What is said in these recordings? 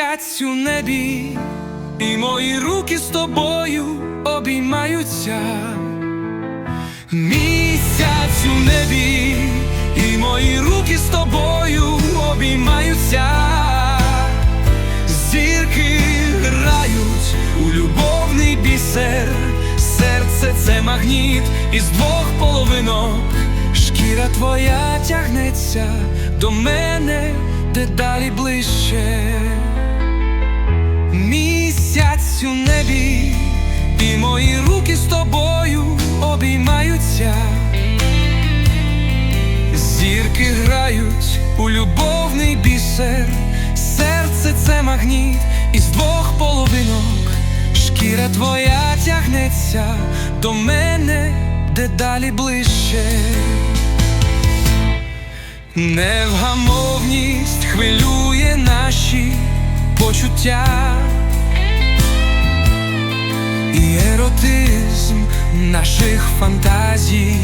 Місяць у небі, і мої руки з тобою обіймаються. Місяць у небі, і мої руки з тобою обіймаються. Зірки грають у любовний бісер, серце це магніт із двох половинок. Шкіра твоя тягнеться до мене дедалі ближче. Місяць у небі, і мої руки з тобою обіймаються. Зірки грають у любовний бісер, серце це магніт із двох половинок. Шкіра твоя тягнеться до мене дедалі ближче. Невгамовність хвилює наші почуття і еротизм наших фантазій.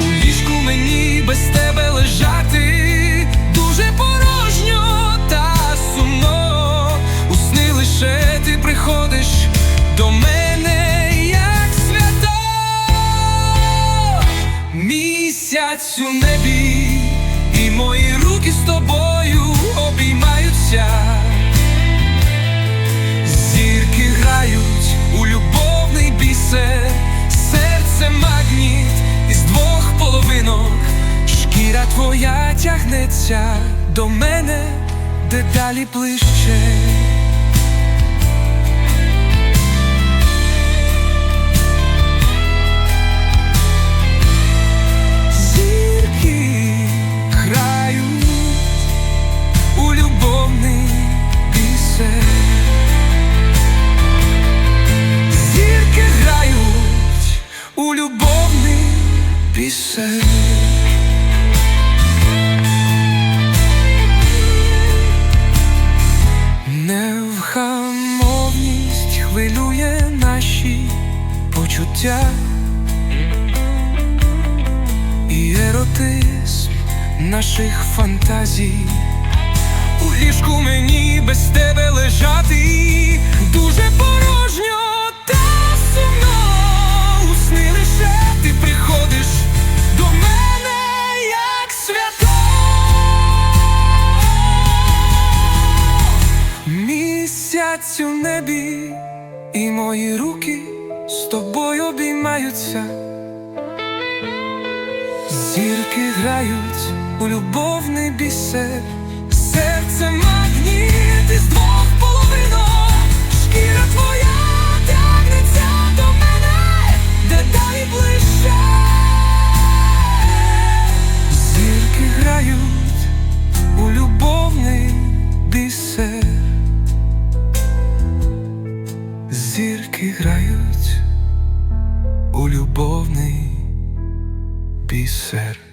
У ліжку мені без тебе лежати дуже порожньо та сумно. У сни лише ти приходиш до мене, як свято. Місяць у небі, і мої руки з тобою обіймаються. Твоя тягнеться до мене дедалі ближче. Зірки грають у любовний бісер. Зірки грають у любовний бісер. Невгамовність хвилює наші почуття і еротизм наших фантазій. У ліжку мені без тебе лежати Місяць у небі, і мої руки з тобою обіймаються. Зірки грають у любовний бісер, серце магніт із двох половинок, шкіра твоя тягнеться до мене, дедалі ближче. Зірки грають у любовний бісер. Грають у любовний бісер.